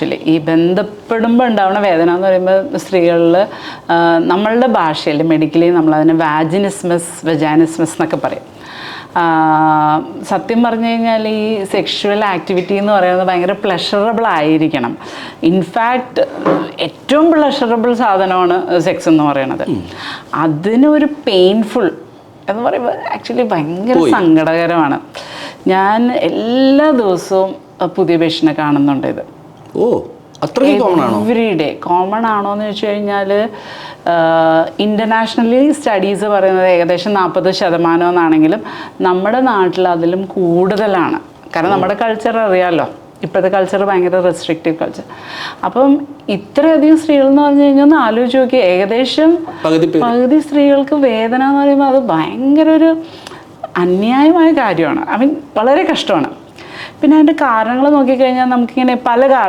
Actually ഈ ബന്ധപ്പെടുമ്പോൾ ഉണ്ടാവുന്ന വേദന എന്ന് പറയുമ്പോൾ സ്ത്രീകളിൽ നമ്മളുടെ ഭാഷയിൽ മെഡിക്കലി നമ്മളതിനെ വാജിനിസ്മസ് വെജാനിസ്മസ് എന്നൊക്കെ പറയും. സത്യം പറഞ്ഞു കഴിഞ്ഞാൽ ഈ സെക്ഷുവൽ ആക്ടിവിറ്റി എന്ന് പറയുന്നത് ഭയങ്കര പ്ലഷറബിൾ ആയിരിക്കണം. ഇൻഫാക്റ്റ് ഏറ്റവും പ്ലഷറബിൾ സാധനമാണ് സെക്സ് എന്ന് പറയുന്നത്. അതിനൊരു പെയിൻഫുൾ എന്ന് പറയുമ്പോൾ ആക്ച്വലി ഭയങ്കര. സങ്കടകരമാണ്. ഞാൻ എല്ലാ ദിവസവും പുതിയ പേഷ്യനെ കാണുന്നുണ്ട് ഇത്. ഓ അത്രയ്ക്ക് കോമൺ ആണോ? എവറി ഡേ കോമൺ ആണോ എന്ന് വെച്ച് കഴിഞ്ഞാൽ ഇന്റർനാഷണലി സ്റ്റഡീസ് പറയുന്നത് ഏകദേശം നാൽപ്പത് ശതമാനം എന്നാണെങ്കിലും നമ്മുടെ നാട്ടിൽ അതിലും കൂടുതലാണ്. കാരണം നമ്മുടെ കൾച്ചർ അറിയാമല്ലോ ഇപ്പോഴത്തെ കൾച്ചർ ഭയങ്കര റെസ്ട്രിക്റ്റീവ് കൾച്ചർ അപ്പം ഇത്രയധികം സ്ത്രീകൾ എന്ന് പറഞ്ഞു കഴിഞ്ഞാൽ ഒന്ന് ആലോചിച്ച് നോക്കി ഏകദേശം പകുതി സ്ത്രീകൾക്ക് വേദന എന്ന് പറയുമ്പോൾ അത് ഭയങ്കര ഒരു അന്യായമായ കാര്യമാണ്. ഐ മീൻ വളരെ കഷ്ടമാണ്. പിന്നെ അതിന്റെ കാരണങ്ങൾ നോക്കിക്കഴിഞ്ഞാൽ നമുക്കിങ്ങനെ പല കാരണം